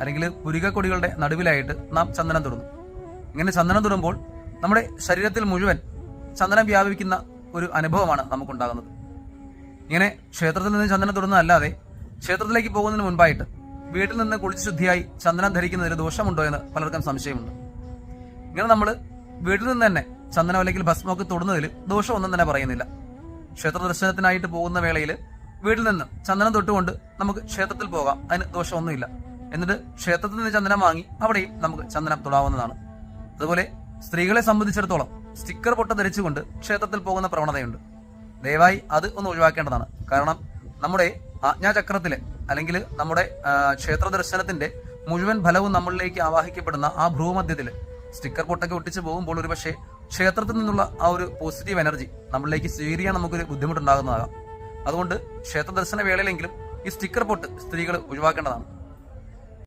അല്ലെങ്കിൽ പുരികക്കൊടികളുടെ നടുവിലായിട്ട് നാം ചന്ദനം തൊടുന്നു. ഇങ്ങനെ ചന്ദനം തൊടുമ്പോൾ നമ്മുടെ ശരീരത്തിൽ മുഴുവൻ ചന്ദനം വ്യാപിക്കുന്ന ഒരു അനുഭവമാണ് നമുക്കുണ്ടാകുന്നത്. ഇങ്ങനെ ക്ഷേത്രത്തിൽ നിന്ന് ചന്ദനം തൊടുന്നതല്ലാതെ ക്ഷേത്രത്തിലേക്ക് പോകുന്നതിന് മുൻപായിട്ട് വീട്ടിൽ നിന്ന് കുളിച്ച് ശുദ്ധിയായി ചന്ദനം ധരിക്കുന്നതിൽ ദോഷമുണ്ടോ എന്ന് പലർക്കും സംശയമുണ്ട്. ഇങ്ങനെ നമ്മൾ വീട്ടിൽ നിന്ന് തന്നെ ചന്ദനം അല്ലെങ്കിൽ ഭസ്മമൊക്കെ തൊടുന്നതിൽ ദോഷമൊന്നും തന്നെ പറയുന്നില്ല. ക്ഷേത്ര ദർശനത്തിനായിട്ട് പോകുന്ന വേളയിൽ വീട്ടിൽ നിന്ന് ചന്ദനം തൊട്ടുകൊണ്ട് നമുക്ക് ക്ഷേത്രത്തിൽ പോകാം. അതിന് ദോഷമൊന്നുമില്ല. എന്നിട്ട് ക്ഷേത്രത്തിൽ നിന്ന് ചന്ദനം വാങ്ങി അവിടെയും നമുക്ക് ചന്ദനം തൊടാവുന്നതാണ്. അതുപോലെ സ്ത്രീകളെ സംബന്ധിച്ചിടത്തോളം സ്റ്റിക്കർ പൊട്ട ധരിച്ചുകൊണ്ട് ക്ഷേത്രത്തിൽ പോകുന്ന പ്രവണതയുണ്ട്. ദയവായി അത് ഒന്ന് ഒഴിവാക്കേണ്ടതാണ്. കാരണം നമ്മുടെ ആജ്ഞാചക്രത്തിലെ അല്ലെങ്കിൽ നമ്മുടെ ക്ഷേത്ര ദർശനത്തിന്റെ മുഴുവൻ ഫലവും നമ്മളിലേക്ക് ആവാഹിക്കപ്പെടുന്ന ആ ഭ്രൂമധ്യത്തിൽ സ്റ്റിക്കർ പൊട്ടൊക്കെ ഒട്ടിച്ചു പോകുമ്പോൾ ഒരു പക്ഷേ ക്ഷേത്രത്തിൽ നിന്നുള്ള ആ ഒരു പോസിറ്റീവ് എനർജി നമ്മളിലേക്ക് സ്വീകരിക്കാൻ നമുക്കൊരു ബുദ്ധിമുട്ടുണ്ടാകുന്നതാകാം. അതുകൊണ്ട് ക്ഷേത്ര ദർശന വേളയിലെങ്കിലും ഈ സ്റ്റിക്കർ പൊട്ട് സ്ത്രീകൾ ഒഴിവാക്കേണ്ടതാണ്.